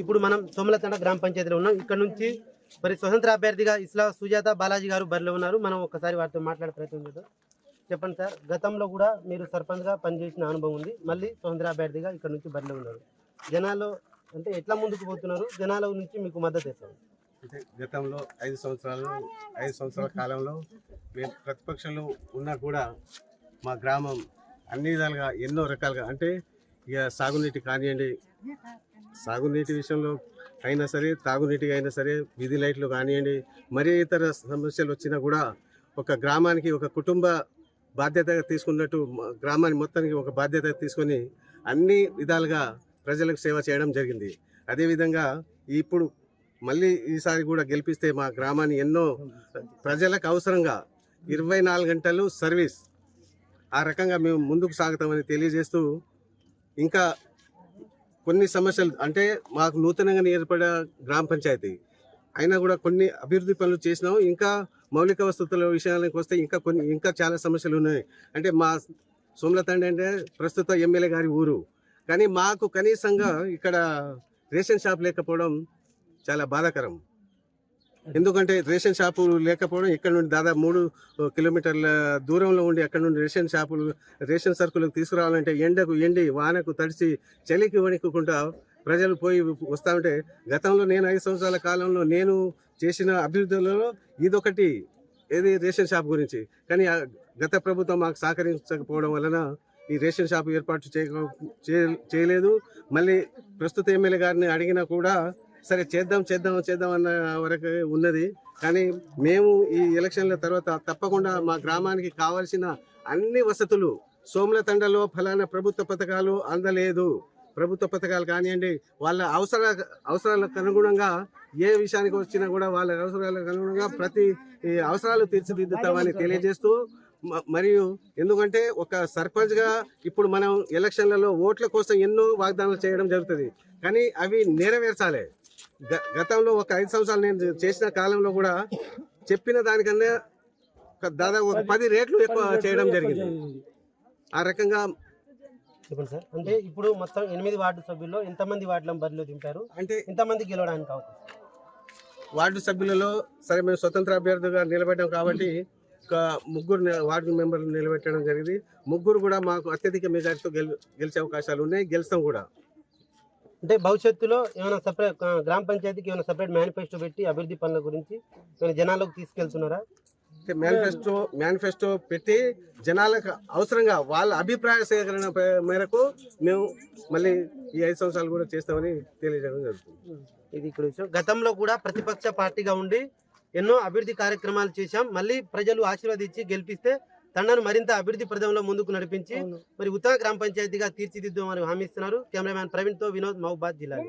ఇప్పుడు మనం సోమలతండ గ్రామ పంచాయతీలో ఉన్నాం. ఇక్కడ నుంచి మరి స్వతంత్ర అభ్యర్థిగా ఇస్లా సుజాత బాలాజీ గారు బరిలో ఉన్నారు. మనం ఒకసారి వారితో మాట్లాడే ప్రయత్నం చేద్దాం. చెప్పండి సార్ గతంలో కూడా మీరు సర్పంచ్గా పనిచేసిన అనుభవం ఉంది. మళ్ళీ స్వతంత్ర అభ్యర్థిగా ఇక్కడ నుంచి బరిలో ఉన్నారు. జనాలు అంటే ఎట్లా ముందుకు పోతున్నారు? జనాల నుంచి మీకు మద్దతు ఇస్తారు అంటే గతంలో ఐదు సంవత్సరాలు ఐదు సంవత్సరాల కాలంలో మేము ప్రతిపక్షంలో ఉన్నా కూడా మా గ్రామం అన్ని విధాలుగా ఎన్నో రకాలుగా. అంటే ఇక సాగునీటి కానివ్వండి సాగునీటి విషయంలో అయినా సరే తాగునీటిగా అయినా సరే వీధి లైట్లు కానివ్వండి మరే ఇతర సమస్యలు వచ్చినా కూడా ఒక గ్రామానికి ఒక కుటుంబ బాధ్యతగా తీసుకున్నట్టు గ్రామాన్ని మొత్తానికి ఒక బాధ్యత తీసుకొని అన్ని విధాలుగా ప్రజలకు సేవ చేయడం జరిగింది. అదేవిధంగా ఇప్పుడు మళ్ళీ ఈసారి కూడా గెలిపిస్తే మా గ్రామాన్ని ఎన్నో ప్రజలకు అవసరంగా ఇరవై నాలుగు గంటలు సర్వీస్ ఆ రకంగా మేము ముందుకు సాగుతామని తెలియజేస్తూ ఇంకా కొన్ని సమస్యలు అంటే మాకు నూతనంగా ఏర్పడే గ్రామ పంచాయతీ. అయినా కూడా కొన్ని అభివృద్ధి పనులు చేసినాం. ఇంకా మౌలిక వసతుల విషయానికి వస్తే ఇంకా కొన్ని ఇంకా చాలా సమస్యలు ఉన్నాయి. అంటే మా సోమలతండి అంటే ప్రస్తుత ఎమ్మెల్యే గారి ఊరు. కానీ మాకు కనీసంగా ఇక్కడ రేషన్ షాప్ లేకపోవడం చాలా బాధాకరం. ఎందుకంటే రేషన్ షాపులు లేకపోవడం ఇక్కడ నుండి దాదాపు మూడు కిలోమీటర్ల దూరంలో ఉండి అక్కడ నుండి రేషన్ షాపులు రేషన్ సరుకులు తీసుకురావాలంటే ఎండకు ఎండి వానకు తడిచి చలికి వణుకుంటా ప్రజలు పోయి వస్తా ఉంటే గతంలో నేను ఐదు సంవత్సరాల కాలంలో నేను చేసిన అభివృద్ధిలో ఇదొకటి ఏది రేషన్ షాప్ గురించి. కానీ గత ప్రభుత్వం మాకు సహకరించకపోవడం వలన ఈ రేషన్ షాప్ ఏర్పాటు చేయక చేయ- చేయలేదు. మళ్ళీ ప్రస్తుత ఎమ్మెల్యే గారిని అడిగినా కూడా సరే చేద్దాం చేద్దాం చేద్దాం అన్న వరకు ఉన్నది. కానీ మేము ఈ ఎలక్షన్ల తర్వాత తప్పకుండా మా గ్రామానికి కావాల్సిన అన్ని వసతులు సోముల తండలో ఫలానా ప్రభుత్వ పథకాలు అందలేదు. ప్రభుత్వ పథకాలు కానివ్వండి వాళ్ళ అవసర అవసరాలకు అనుగుణంగా ఏ విషయానికి వచ్చినా కూడా వాళ్ళ అవసరాలకు అనుగుణంగా ప్రతి ఈ అవసరాలు తీర్చిదిద్దుతామని తెలియజేస్తూ మరియు ఎందుకంటే ఒక సర్పంచ్గా ఇప్పుడు మనం ఎలక్షన్లలో ఓట్ల కోసం ఎన్నో వాగ్దానాలు చేయడం జరుగుతుంది. కానీ అవి నెరవేర్చాలి. గతంలో ఒక ఐదు సంవత్సరాలు నేను చేసిన కాలంలో కూడా చెప్పిన దానికన్నా ఒక దాదాపు ఒక పది రేట్లు ఎక్కువ చేయడం జరిగింది. ఆ రకంగా చెప్పండి సార్. అంటే ఇప్పుడు మొత్తం ఎనిమిది వార్డు సభ్యుల్లో ఎంతమంది వార్డులను బరిలో దింపారు? అంటే ఎంతమంది గెలవడానికి అవకాశం? వార్డు సభ్యులలో సరే మేము స్వతంత్ర అభ్యర్థిగా నిలబెట్టాం కాబట్టి ఒక ముగ్గురు వార్డు మెంబర్లు నిలబెట్టడం జరిగింది. ముగ్గురు కూడా మాకు అత్యధిక మెజార్టీతో గెల్ గెలిచే అవకాశాలు ఉన్నాయి. గెలుస్తాం కూడా. అంటే భవిష్యత్తులో ఏమైనా సపరేట్ గ్రామ పంచాయతీకి ఏమైనా సపరేట్ మేనిఫెస్టో పెట్టి అభివృద్ధి పనుల గురించి ఏమైనా జనాలకు తీసుకెళ్తున్నారా? మేనిఫెస్టో మేనిఫెస్టో పెట్టి జనాలకు అవసరంగా వాళ్ళ అభిప్రాయ సేకరణ మేరకు మేము మళ్ళీ ఈ ఐదు సంవత్సరాలు కూడా చేస్తామని తెలియజేయడం జరుగుతుంది. ఇది ఇక్కడ విషయం. గతంలో కూడా ప్రతిపక్ష పార్టీగా ఉండి ఎన్నో అభివృద్ధి కార్యక్రమాలు చేశాం. మళ్ళీ ప్రజలు ఆశీర్వదించి గెలిపిస్తే తండను మరింత అభివృద్ధి ప్రదంలో ముందుకు నడిపించి మరి ఉత్తర గ్రామ పంచాయతీగా తీర్చిదిద్దామని హామీ ఇస్తున్నారు. కెమెరామ్యాన్ ప్రవీణ్తో వినోద్ మహబాద్ జిల్లా